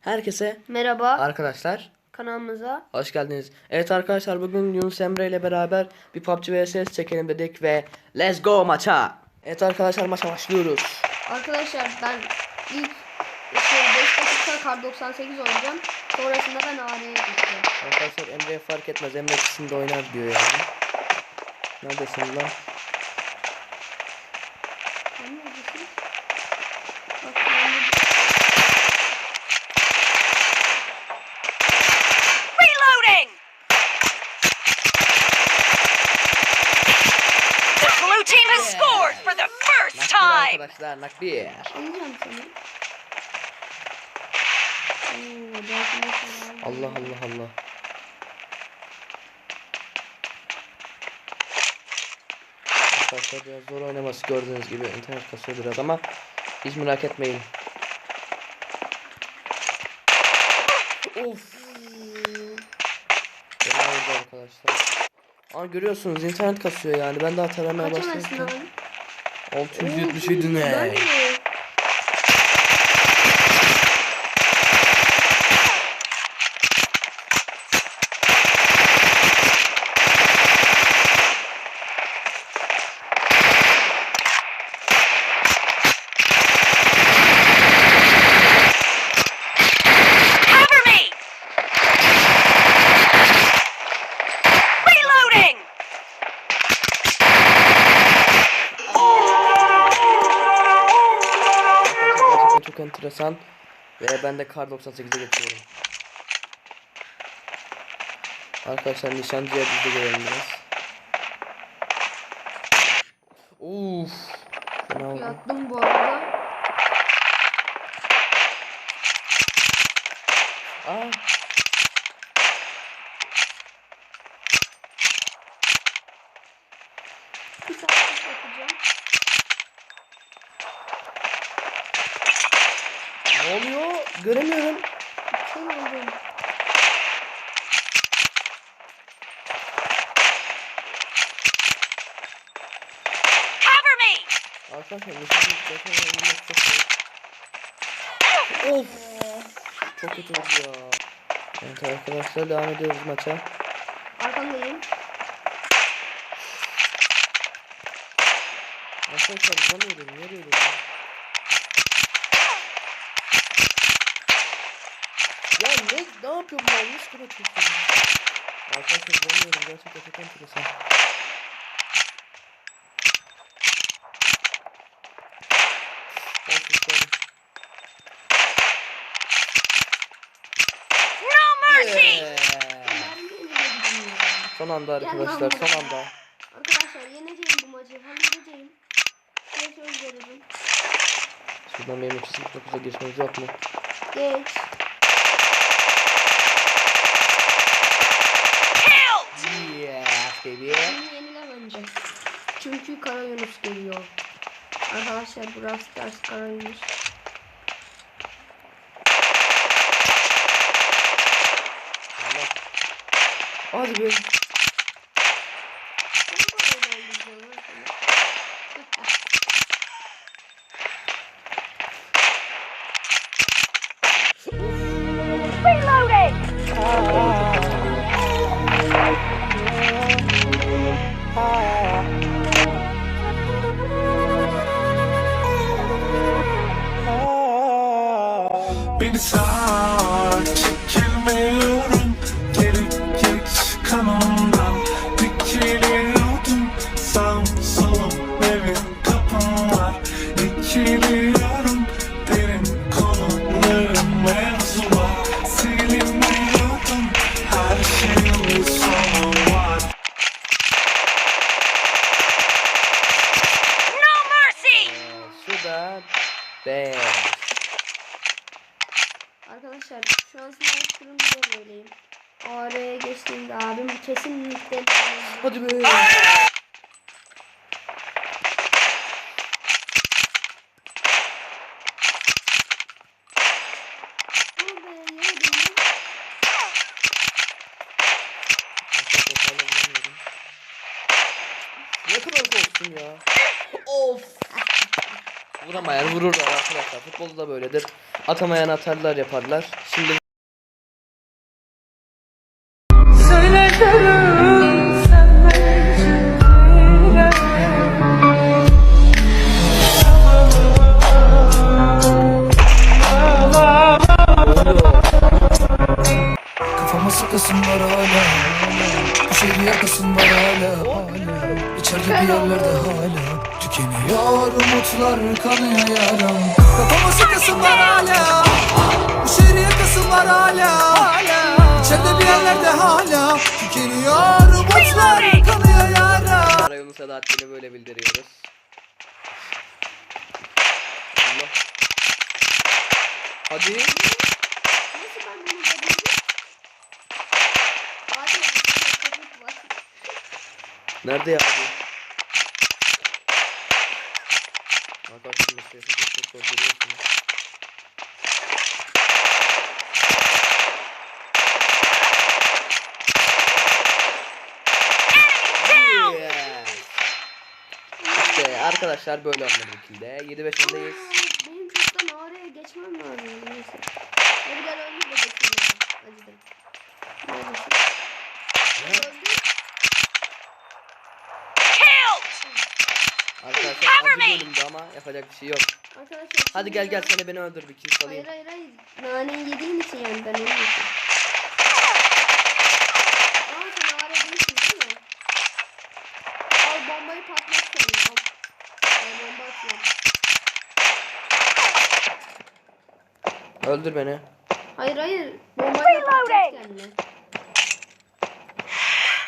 Herkese Merhaba arkadaşlar kanalımıza. hoş geldiniz. Evet arkadaşlar bugün Yunus Emre ile beraber bir PUBG vs çekelim dedik ve let's go maça. Evet arkadaşlar maça başlıyoruz. Arkadaşlar ben ilk şey 5 dakika kar 98 oynayacağım. Sonrasında ben AR'ye geçeceğim. Arkadaşlar Emre'ye fark etmez Emre ikisinde oynar diyor yani. Neredesin lan? Sen neredesin? Bak ben de- Reloading! The blue team has scored for the first Nakbir time! arkadaşlar seni. Mesela- Allah Allah Allah. Arkadaşlar biraz zor oynaması gördüğünüz gibi internet kasıyor biraz ama hiç merak etmeyin. Of. Arkadaşlar. Aa görüyorsunuz internet kasıyor yani ben daha taramaya başladım. Lan? 677 ne? Ben de. Cover me! Reloading! Enteresan. Ve ben de kar 98'e geçiyorum. Arkadaşlar nişancıya biz de gelelim biraz. Uf. Yattım bu. Aa. Bir saat yapacağım. Ne oluyor? Göremiyorum. Cover me! Arkadaşlar zaten oynamak çok. Of. Çok kötü oldu ya. Evet arkadaşlar devam ediyoruz maça. Arkandayım. Arkadaşlar bulamıyorum. Niye böyle Ya ne, ne yapıyorum ben? Yanlış kere çekiyorum. Arkadaşlar bulamıyorum. Gerçekten çok enteresan. Yeah. Ya. Son anda Ya arkadaşlar son bu- anda. Arkadaşlar yeneceğim bu maçı. Halledeceğim. Size söz veririm. Şuradan benim 39'a geçmemiz yok mu? Geç. Yeah baby. Beni yenile bence. Çünkü Kara Yunus geliyor. Arkadaşlar burası ters Kara Yunus. Hadi be. Korktum ya. of. Vuramayan vururlar arkadaşlar. Futbolda da böyledir. Atamayan atarlar yaparlar. Şimdi Kafama sıkasın var hala Bu şehri yakasın var hala hala İçeride bir yerlerde hala Tükeniyor umutlar kanıyor yaram. Kafama sıkasın var hala. Bu şehri yakasın var hala. İçeride bir yerlerde hala Tükeniyor umutlar kanıyor yaram. Rayon'un Sadahattin'i böyle bildiriyoruz. Allah. Hadi. Nerede ya Arkadaşlar mesafesi çok çok görüyorsunuz. Yeah. İşte arkadaşlar böyle oynadık ikilde. 7-5 öndeyiz. Benim çoktan oraya geçmem lazım. Neyse. Hadi gel önce de geçeyim. ben. Acıdım. Neredesin? Cover me. ama yapacak bir şey yok. Arkadaşlar. Hadi gel gel ya- seni beni öldür bir kill salayım. Hayır hayır hayır. Naneyi yediğin için yani ben öyle için. Ama sen ağrı değilsin değil mi? Al bombayı patlat. Al. Al bomba. Öldür beni. Hayır hayır. Bombayı patlat.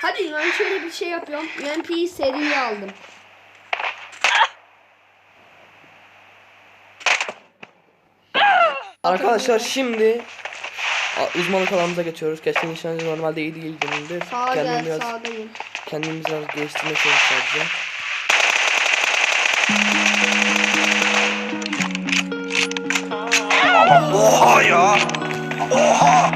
Hadi ben şöyle bir şey yapıyorum. UMP'yi seriye aldım. Arkadaşlar şimdi uzmanlık alanımıza geçiyoruz. Keşke nişancı normalde iyi değildir. Sağa Kendimi gel biraz, sağdayım. kendimi biraz geliştirmek istiyorum sadece. Oha ya. Oha.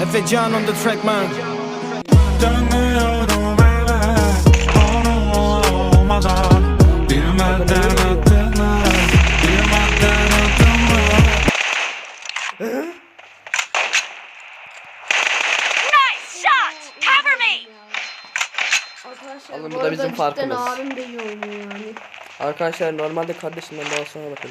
Efe Can on the track man Dönüyorum olmadan. Bilmeden adını. Bilmeden adını. Nice shot! Cover me! Arkadaşlar Oğlum, bu da bizim cidden farkımız. abim de iyi oynuyor yani. Arkadaşlar normalde kardeşimden daha sonra bakın.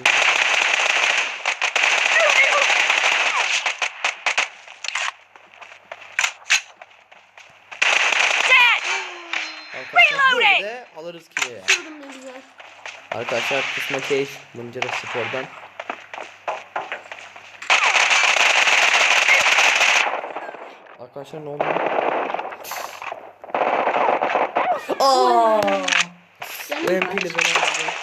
Dead! Arkadaşlar böyle Reloading! de alırız ki. Arkadaşlar kısma keyif Mıncıra Spor'dan. Arkadaşlar ne oldu? Aa! Ben kaç? pili ben aldım.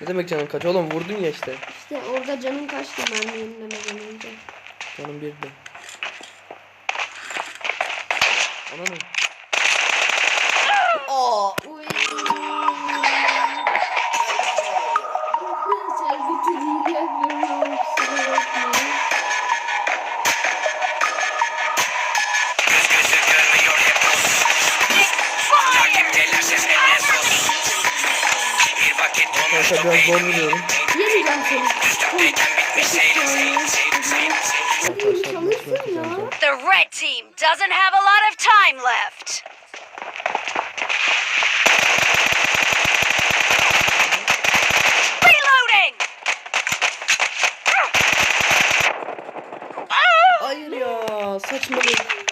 Ne demek canın kaç oğlum vurdun ya işte. İşte orada canın kaçtı mermi yenilemeden önce. Canım bir de. Ananı. Arkadaşlar biraz zor. Yemeyeceğim seni. Ya. kazanacağım. The red team doesn't have a lot of time left. Reloading! Hayır ya saçmalık.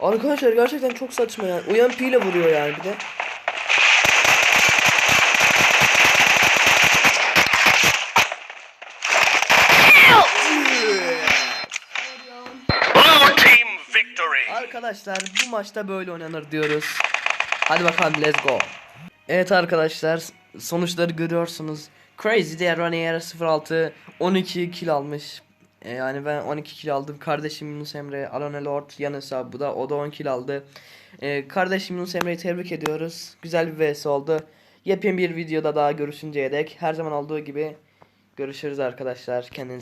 Arkadaşlar gerçekten çok saçma yani. UMP ile vuruyor yani bir de. Arkadaşlar bu maçta böyle oynanır diyoruz. Hadi bakalım let's go. Evet arkadaşlar sonuçları görüyorsunuz. Crazy diğer Ranier 06 12 kill almış. E, yani ben 12 kill aldım. Kardeşim Yunus Emre, Alone Lord yan hesabı da o da 10 kill aldı. E, kardeşim Yunus Emre'yi tebrik ediyoruz. Güzel bir vs oldu. Yepyeni bir videoda daha görüşünceye dek her zaman olduğu gibi görüşürüz arkadaşlar. Kendinize